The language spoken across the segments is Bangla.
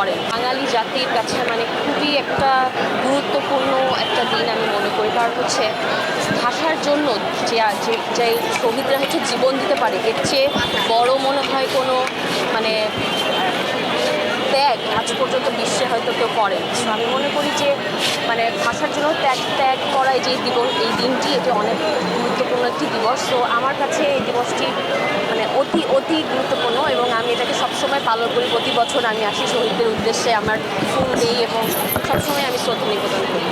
করেন বাঙালি জাতির কাছে মানে খুবই একটা গুরুত্বপূর্ণ একটা দিন আমি মনে করি। কারণ হচ্ছে ভাষার জন্য যে যে শহীদরা হচ্ছে জীবন দিতে পারে, এর চেয়ে বড় মনে হয় কোনো মানে ত্যাগ আজ পর্যন্ত বিশ্বে হয়তো কেউ করেন আমি মনে করি যে মানে ভাষার জন্য ত্যাগ ত্যাগ করা যে দিবস এই দিনটি এটি অনেক গুরুত্বপূর্ণ একটি দিবস। তো আমার কাছে এই দিবসটি মানে অতি অতি গুরুত্বপূর্ণ এবং আমি পালন করি প্রতি বছর আমি আসি শহীদদের উদ্দেশ্যে। আমার ফুল দিই এবং সবসময় আমি শ্রদ্ধা নিবেদন করি।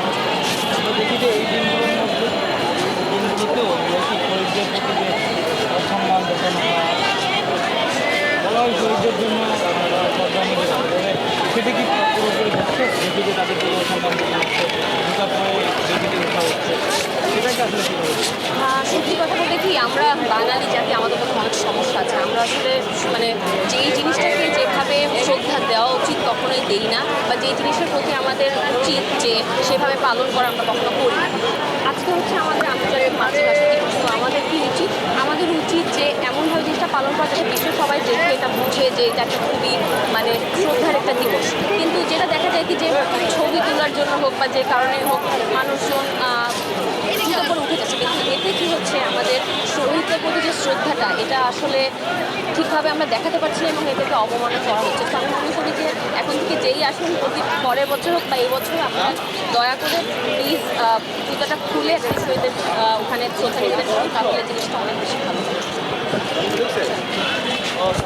সেটা আসলে আমরা বাঙালি জাতি, আমাদের মধ্যে অনেক সমস্যা আছে। আমরা আসলে মানে যেই জিনিসটাকে যেভাবে শ্রদ্ধা দেওয়া উচিত কখনোই দেই না, বা যেই জিনিসের প্রতি আমাদের উচিত যে সেভাবে পালন করা আমরা কখনো করি না। আজকে হচ্ছে আমাদের আন্তর্জাতিক মাতৃভাষা দিবস, তো আমাদের কি উচিত? আমাদের উচিত যে এমনভাবে জিনিসটা পালন করা যাতে বিশ্বের সবাই দেখে, এটা বুঝে যে এটা একটা খুবই মানে শ্রদ্ধার একটা দিবস। কিন্তু যেটা দেখা যায় কি যে ছবি তোলার জন্য হোক বা যে কারণে হোক, মানুষজন আহ, জুতো করে উঠে যাচ্ছে কিন্তু এতে কি হচ্ছে আমাদের শহীদদের প্রতি যে শ্রদ্ধাটা, এটা আসলে ঠিকভাবে আমরা দেখাতে পারছি না এবং এটাকে অবমাননা করা হচ্ছে। তো আমি মনে করি যে এখন থেকে যেই আসুন প্রতি পরের বছর হোক বা এই বছর আপনারা দয়া করে প্লিজ জুতাটা খুলে শহীদের ওখানে শ্রদ্ধা নিবেদন করুন। তাহলে জিনিসটা অনেক বেশি ভালো হবে।